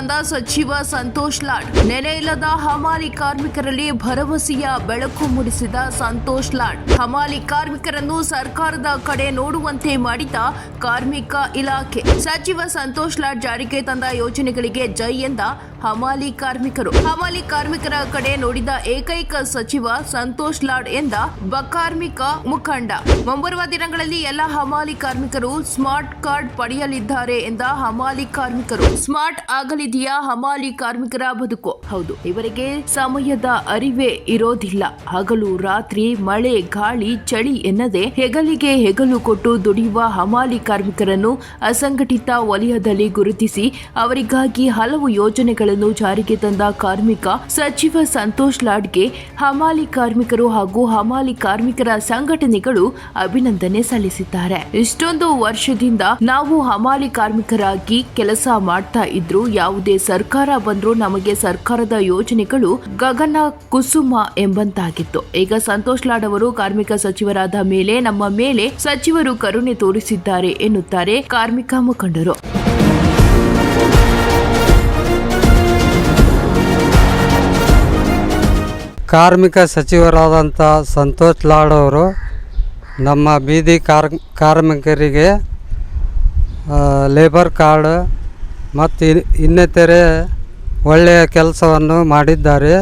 ತಂದ ಸಚಿವ ಸಂತೋಷ್ ಲಾಡ್. ನೆಲೆ ಇಲ್ಲದ ಹಮಾಲಿ ಕಾರ್ಮಿಕರಲ್ಲಿ ಭರವಸೆಯ ಬೆಳಕು ಮೂಡಿಸಿದ ಸಂತೋಷ್ ಲಾಡ್. ಹಮಾಲಿ ಕಾರ್ಮಿಕರನ್ನು ಸರ್ಕಾರದ ಕಡೆ ನೋಡುವಂತೆ ಮಾಡಿದ ಕಾರ್ಮಿಕ ಇಲಾಖೆ. ಸಚಿವ ಸಂತೋಷ್ ಲಾಡ್ ಜಾರಿಗೆ ತಂದ ಯೋಜನೆಗಳಿಗೆ ಜೈ ಎಂದ ಹಮಾಲಿ ಕಾರ್ಮಿಕರು. ಹಮಾಲಿ ಕಾರ್ಮಿಕರ ಕಡೆ ನೋಡಿದ ಏಕೈಕ ಸಚಿವ ಸಂತೋಷ್ ಲಾಡ್ ಎಂದ ಬಕಾರ್ಮಿಕ ಮುಖಂಡ. ಮುಂಬರುವ ದಿನಗಳಲ್ಲಿ ಎಲ್ಲ ಹಮಾಲಿ ಕಾರ್ಮಿಕರು ಸ್ಮಾರ್ಟ್ ಕಾರ್ಡ್ ಪಡೆಯಲಿದ್ದಾರೆ ಎಂದ ಹಮಾಲಿ ಕಾರ್ಮಿಕರು. ಸ್ಮಾರ್ಟ್ ಆಗಲಿದೆಯಾ ಹಮಾಲಿ ಕಾರ್ಮಿಕರ ಬದುಕು. ಹೌದು, ಇವರಿಗೆ ಸಮಯದ ಅರಿವೇ ಇರೋದಿಲ್ಲ. ಹಗಲು ರಾತ್ರಿ, ಮಳೆ, ಗಾಳಿ, ಚಳಿ ಎನ್ನದೆ ಹೆಗಲಿಗೆ ಹೆಗಲು ಕೊಟ್ಟು ದುಡಿಯುವ ಹಮಾಲಿ ಕಾರ್ಮಿಕರನ್ನು ಅಸಂಘಟಿತ ವಲಯದಲ್ಲಿ ಗುರುತಿಸಿ ಅವರಿಗಾಗಿ ಹಲವು ಯೋಜನೆಗಳನ್ನು ಜಾರಿಗೆ ತಂದ ಕಾರ್ಮಿಕ ಸಚಿವ ಸಂತೋಷ್ ಲಾಡ್ಗೆ ಹಮಾಲಿ ಕಾರ್ಮಿಕರು ಹಾಗೂ ಹಮಾಲಿ ಕಾರ್ಮಿಕರ ಸಂಘಟನೆಗಳು ಅಭಿನಂದನೆ ಸಲ್ಲಿಸಿದ್ದಾರೆ. ಇಷ್ಟೊಂದು ವರ್ಷದಿಂದ ನಾವು ಹಮಾಲಿ ಕಾರ್ಮಿಕರಾಗಿ ಕೆಲಸ ಮಾಡ್ತಾ ಇದ್ರು ಯಾವುದೇ ಸರ್ಕಾರ ಬಂದರೂ ನಮಗೆ ಸರ್ಕಾರದ ಯೋಜನೆಗಳು ಗಗನ ಕುಸುಮ ಎಂಬಂತಾಗಿತ್ತು. ಈಗ ಸಂತೋಷ್ ಲಾಡ್ ಅವರು ಕಾರ್ಮಿಕ ಸಚಿವರಾದ ಮೇಲೆ ನಮ್ಮ ಮೇಲೆ ಸಚಿವರು ಕರುಣೆ ತೋರಿಸಿದ್ದಾರೆ ಎನ್ನುತ್ತಾರೆ ಕಾರ್ಮಿಕ ಮುಖಂಡರು. ಕಾರ್ಮಿಕ ಸಚಿವರಾದಂಥ ಸಂತೋಷ್ ಲಾಡ್ ಅವರು ನಮ್ಮ ಬೀದಿ ಕಾರ್ ಕಾರ್ಮಿಕರಿಗೆ ಲೇಬರ್ ಕಾರ್ಡ್ ಮತ್ತು ಇನ್- ಇನ್ನಿತರೆ ಒಳ್ಳೆಯ ಕೆಲಸವನ್ನು ಮಾಡಿದ್ದಾರೆ.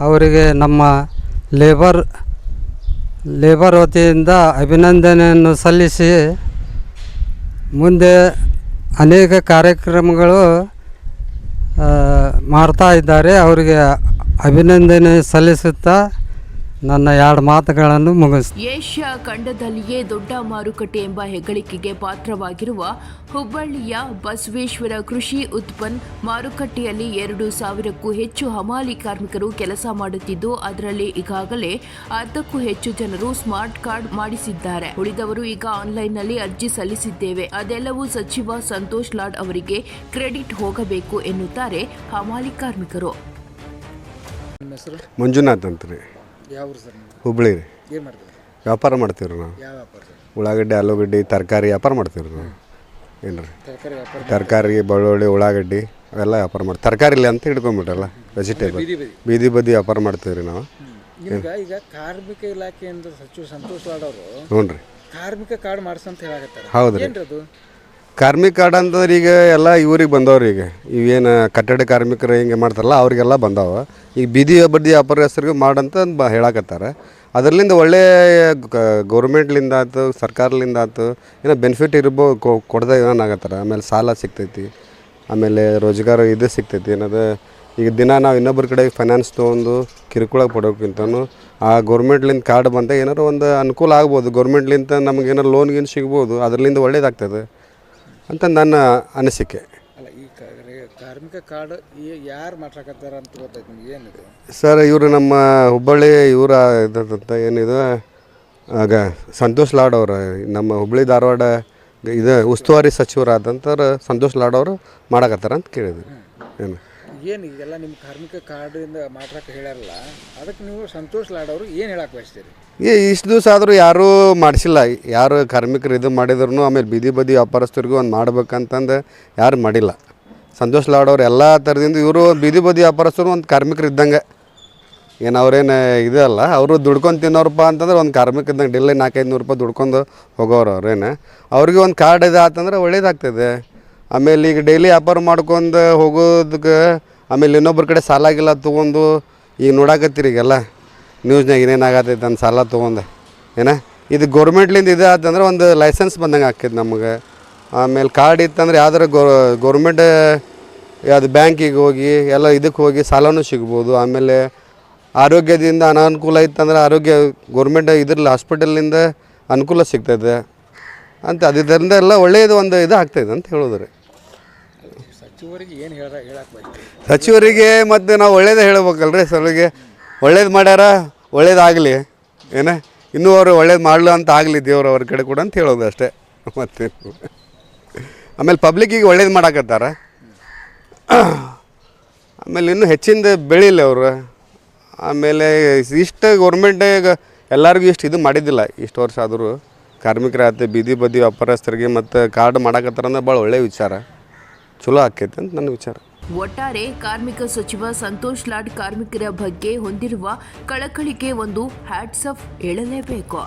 ಅವರಿಗೆ ನಮ್ಮ ಲೇಬರ್ ಲೇಬರ್ ವತಿಯಿಂದ ಅಭಿನಂದನೆಯನ್ನು ಸಲ್ಲಿಸಿ ಮುಂದೆ ಅನೇಕ ಕಾರ್ಯಕ್ರಮಗಳು ಮಾಡ್ತಾ ಇದ್ದಾರೆ. ಅವರಿಗೆ ಅಭಿನಂದನೆ ಸಲ್ಲಿಸುತ್ತಾ ನನ್ನ ಎರಡು ಮಾತುಗಳನ್ನು ಮುಗಿಸ್ ಏಷ್ಯಾ ಖಂಡದಲ್ಲಿಯೇ ದೊಡ್ಡ ಮಾರುಕಟ್ಟೆ ಎಂಬ ಹೆಗ್ಗಳಿಕೆಗೆ ಪಾತ್ರವಾಗಿರುವ ಹುಬ್ಬಳ್ಳಿಯ ಬಸವೇಶ್ವರ ಕೃಷಿ ಉತ್ಪನ್ನ ಮಾರುಕಟ್ಟೆಯಲ್ಲಿ ಎರಡು ಸಾವಿರಕ್ಕೂ ಹೆಚ್ಚು ಹಮಾಲಿ ಕಾರ್ಮಿಕರು ಕೆಲಸ ಮಾಡುತ್ತಿದ್ದು ಅದರಲ್ಲಿ ಈಗಾಗಲೇ ಅರ್ಧಕ್ಕೂ ಹೆಚ್ಚು ಜನರು ಸ್ಮಾರ್ಟ್ ಕಾರ್ಡ್ ಮಾಡಿಸಿದ್ದಾರೆ. ಉಳಿದವರು ಈಗ ಆನ್ಲೈನ್ನಲ್ಲಿ ಅರ್ಜಿ ಸಲ್ಲಿಸಿದ್ದೇವೆ. ಅದೆಲ್ಲವೂ ಸಚಿವ ಸಂತೋಷ್ ಲಾಡ್ ಅವರಿಗೆ ಕ್ರೆಡಿಟ್ ಹೋಗಬೇಕು ಎನ್ನುತ್ತಾರೆ ಹಮಾಲಿ ಕಾರ್ಮಿಕರು. ಮಂಜುನಾಥ್ ಅಂತ ರೀ ಯಾವ ಊರು ಸರ್ ನೀವು? ಹುಬ್ಳಿ ರೀ. ಏನು ಮಾಡ್ತೀರಿ? ವ್ಯಾಪಾರ ಮಾಡ್ತೀವಿ ರೀ ನಾವು. ಯಾವ ವ್ಯಾಪಾರ ಸರ್? ಉಳ್ಳಾಗಡ್ಡಿ ಆಲೂಗಡ್ಡಿ ತರಕಾರಿ ವ್ಯಾಪಾರ ಮಾಡ್ತೀವಿ ರೀ ನಾವು. ಏನು ರೀ ತರಕಾರಿ ವ್ಯಾಪಾರ ತರಕಾರಿ ಬೆಳ್ಳುಳ್ಳಿ ಉಳ್ಳಾಗಡ್ಡಿ ಅವೆಲ್ಲ ವ್ಯಾಪಾರ ಮಾಡಿ ತರಕಾರಿ ಅಂತ ಹಿಡ್ಕೊಂಬಿಟ್ರಲ್ಲ ವೆಜಿಟೇಬಲ್ ಬೀದಿ ಬದಿ. ಬೀದಿ ಬದಿ ವ್ಯಾಪಾರ ಮಾಡ್ತೀವಿ ರೀ ನಾವು ನಿಮ್ಗೆ ಈಗ ಕಾರ್ಮಿಕ ಇಲಾಖೆಯಿಂದ ಸಚಿವ ಸಂತೋಷ್ ಲಾಡ್ ಅವರು ಹ್ಞೂ ರೀ ಕಾರ್ಮಿಕ ಕಾರ್ಡ್ ಮಾಡ್ಸಂತ ಹೇಳಕತ್ತಾರೆ. ಹೌದು ರೀ ಏನ್ರಿ ಅದು? ಕಾರ್ಮಿಕ ಕಾರ್ಡ್ ಅಂತಂದ್ರೆ ಈಗ ಎಲ್ಲ ಇವ್ರಿಗೆ ಬಂದವ್ರಿ ಈಗ. ಇವೇನು ಕಟ್ಟಡ ಕಾರ್ಮಿಕರು ಹಿಂಗೆ ಮಾಡ್ತಾರಲ್ಲ, ಅವ್ರಿಗೆಲ್ಲ ಬಂದಾವ. ಈಗ ಬೀದಿ ಬಡ್ಡಿ ವ್ಯಾಪಾರಸ್ಥರಿಗೆ ಮಾಡಂತ ಬ ಹೇಳಕತ್ತಾರ. ಅದರ್ಲಿಂದ ಒಳ್ಳೆಯ ಗೌರ್ಮೆಂಟ್ಲಿಂದ ಆಯ್ತು, ಸರ್ಕಾರಲಿಂದ ಆಯ್ತು, ಏನೋ ಬೆನಿಫಿಟ್ ಇರ್ಬೋದು ಕೊಡ್ದೆ ಏನಾಗತ್ತಾರ. ಆಮೇಲೆ ಸಾಲ ಸಿಗ್ತೈತಿ, ಆಮೇಲೆ ರೋಜ್ಗಾರ ಇದು ಸಿಗ್ತೈತಿ, ಏನದು, ಈಗ ದಿನ ನಾವು ಇನ್ನೊಬ್ಬರ ಕಡೆ ಫೈನಾನ್ಸ್ ತೊಗೊಂಡು ಕಿರುಕುಳ ಪಡೋಕ್ಕಿಂತನೂ ಆ ಗೌರ್ಮೆಂಟ್ಲಿಂದ ಕಾರ್ಡ್ ಬಂದಾಗ ಏನಾರು ಒಂದು ಅನುಕೂಲ ಆಗ್ಬೋದು. ಗೌರ್ಮೆಂಟ್ಲಿಂದ ನಮ್ಗೆ ಏನಾರು ಲೋನ್ ಗೀನ್ ಸಿಗ್ಬೋದು ಅದರಿಂದ ಒಳ್ಳೇದಾಗ್ತದೆ. ಅಂತ ನನ್ನ ಅನಿಸಿಕೆ. ಅಲ್ಲ ಈ ಕಾರ್ಮಿಕ ಕಾರ್ಡ್ ಯಾರು ಮಾಡ್ಸಕತ್ತಾರ ಅಂತ ಗೊತ್ತಾಯ್ತು ನಿಮ್ಗೆ ಏನಿದೆ? ಸರ್ ಇವರು ನಮ್ಮ ಹುಬ್ಬಳ್ಳಿ ಇವರ ಇದಂತ ಏನಿದೆ ಆಗ ಸಂತೋಷ್ ಲಾಡ್ ಅವರು ನಮ್ಮ ಹುಬ್ಬಳ್ಳಿ ಧಾರವಾಡ ಇದು ಉಸ್ತುವಾರಿ ಸಚಿವರಾದಂಥವ್ರು ಸಂತೋಷ್ ಲಾಡ್ ಅವರು ಮಾಡಕತ್ತಾರ ಅಂತ ಕೇಳಿದ್ವಿ. ಏನು? ಏನು ಇದೆಲ್ಲ ನಿಮ್ಮ ಕಾರ್ಮಿಕ ಕಾರ್ಡಿಂದ ಮಾಡ್ರಕ್ಕೆ ಹೇಳ್ಯಾರಲ್ಲ, ಅದಕ್ಕೆ ನೀವು ಸಂತೋಷ್ ಲಾಡ್ ಅವರು ಏನು ಹೇಳಕ್ಕೆ ಬಯಸ್ತೀರಿ? ಏ, ಇಷ್ಟು ದಿವಸ ಆದರೂ ಯಾರೂ ಮಾಡಿಸಿಲ್ಲ. ಯಾರು ಕಾರ್ಮಿಕರು ಇದು ಮಾಡಿದ್ರು ಆಮೇಲೆ ಬೀದಿ ಬದಿ ವ್ಯಾಪಾರಸ್ಥರಿಗೂ ಒಂದು ಮಾಡ್ಬೇಕಂತಂದು ಯಾರು ಮಾಡಿಲ್ಲ. ಸಂತೋಷ್ ಲಾಡ್ ಅವ್ರು ಎಲ್ಲ ಥರದಿಂದ ಇವರು ಬೀದಿ ಬದಿ ವ್ಯಾಪಾರಸ್ಥರು ಒಂದು ಕಾರ್ಮಿಕರು ಇದ್ದಂಗೆ. ಏನು ಅವ್ರೇನು ಇದು ಅಲ್ಲ, ಅವರು ದುಡ್ಕೊಂಡು ತಿನ್ನೋರಪ್ಪ ಅಂತಂದ್ರೆ ಒಂದು ಕಾರ್ಮಿಕ ಇದ್ದಂಗೆ ಡೆಲ್ಲಿ ನಾಲ್ಕೈದು ನೂರು ರೂಪಾಯಿ ದುಡ್ಕೊಂಡು ಹೋಗೋರು ಅವ್ರೇನು. ಅವ್ರಿಗೆ ಒಂದು ಕಾರ್ಡ್ ಇದು ಆತಂದ್ರೆ ಒಳ್ಳೇದಾಗ್ತದೆ. ಆಮೇಲೆ ಈಗ ಡೈಲಿ ವ್ಯಾಪಾರ ಮಾಡ್ಕೊಂಡು ಹೋಗೋದಕ್ಕೆ ಆಮೇಲೆ ಇನ್ನೊಬ್ಬರ ಕಡೆ ಸಾಲ ಗಿಲ್ಲ ತೊಗೊಂಡು ಈಗ ನೋಡಾಕತ್ತೀರಿ ಈಗೆಲ್ಲ. ನ್ಯೂಸ್ನಾಗ ಏನೇನಾಗತ್ತೈತೆ ಅಂತ ಸಾಲ ತೊಗೊಂಡು. ಏನ? ಇದು ಗೌರ್ಮೆಂಟ್ಲಿಂದ ಇದು ಆತಂದ್ರೆ ಒಂದು ಲೈಸೆನ್ಸ್ ಬಂದಂಗೆ ಆಕೈತೆ ನಮಗೆ. ಆಮೇಲೆ ಕಾರ್ಡ್ ಇತ್ತಂದ್ರೆ ಯಾವ್ದಾರ ಗೌ ಗೌರ್ಮೆಂಟ್ ಯಾವ್ದು ಬ್ಯಾಂಕಿಗೆ ಹೋಗಿ, ಎಲ್ಲ ಇದಕ್ಕೆ ಹೋಗಿ ಸಾಲನೂ ಸಿಗ್ಬೋದು. ಆಮೇಲೆ ಆರೋಗ್ಯದಿಂದ ಅನಾನುಕೂಲ ಇತ್ತಂದ್ರೆ ಆರೋಗ್ಯ ಗೌರ್ಮೆಂಟ್ ಇದ್ರಲ್ಲಿ ಹಾಸ್ಪಿಟಲಿಂದ ಅನುಕೂಲ ಸಿಗ್ತೈತೆ. ಅಂತ ಅದರಿಂದ ಎಲ್ಲ ಒಳ್ಳೆಯದು ಒಂದು ಇದು ಆಗ್ತದೆ ಅಂತ ಹೇಳೋದು ಸಚಿವರಿಗೆ ಏನು ಸಚಿವರಿಗೆ ಮತ್ತು ನಾವು ಒಳ್ಳೇದೇ ಹೇಳ್ಬೇಕಲ್ರಿ ಸರ್ಗೆ ಒಳ್ಳೇದು ಮಾಡ್ಯಾರ ಒಳ್ಳೇದಾಗಲಿ ಏನ? ಇನ್ನೂ ಅವರು ಒಳ್ಳೇದು ಮಾಡಲು ಅಂತ ಆಗಲಿ ದೇವ್ರು ಅವ್ರ ಕಡೆ ಕೂಡ ಅಂತ ಹೇಳೋದು ಅಷ್ಟೇ. ಮತ್ತೆ ಆಮೇಲೆ ಪಬ್ಲಿಕ್ಕಿಗೆ ಒಳ್ಳೇದು ಮಾಡಾಕತ್ತಾರ. ಆಮೇಲೆ ಇನ್ನೂ ಹೆಚ್ಚಿಂದ ಬೆಳೀಲಿ ಅವರು. ಆಮೇಲೆ ಇಷ್ಟು ಗೌರ್ಮೆಂಟ್ ಎಲ್ಲರಿಗೂ ಇಷ್ಟು ಇದು ಮಾಡಿದ್ದಿಲ್ಲ. ಇಷ್ಟು ವರ್ಷ ಆದರೂ ಕಾರ್ಮಿಕರಾಯ್ತು ಬೀದಿ ಬದಿ ವ್ಯಾಪಾರಸ್ಥರಿಗೆ ಮತ್ತು ಕಾರ್ಡ್ ಮಾಡಾಕತ್ತಾರ ಅಂದ್ರೆ ಭಾಳ ಒಳ್ಳೆಯ ವಿಚಾರ. ಚಲೋ ಆಕೈತೆ ಅಂತ ನನ್ನ ವಿಚಾರ. ಒಟ್ಟಾರೆ ಕಾರ್ಮಿಕ ಸಚಿವ ಸಂತೋಷ್ ಲಾಡ್ ಕಾರ್ಮಿಕರ ಬಗ್ಗೆ ಹೊಂದಿರುವ ಕಳಕಳಿಗೆ ಒಂದು ಹ್ಯಾಟ್ಸಫ್ ಹೇಳಲೇಬೇಕು.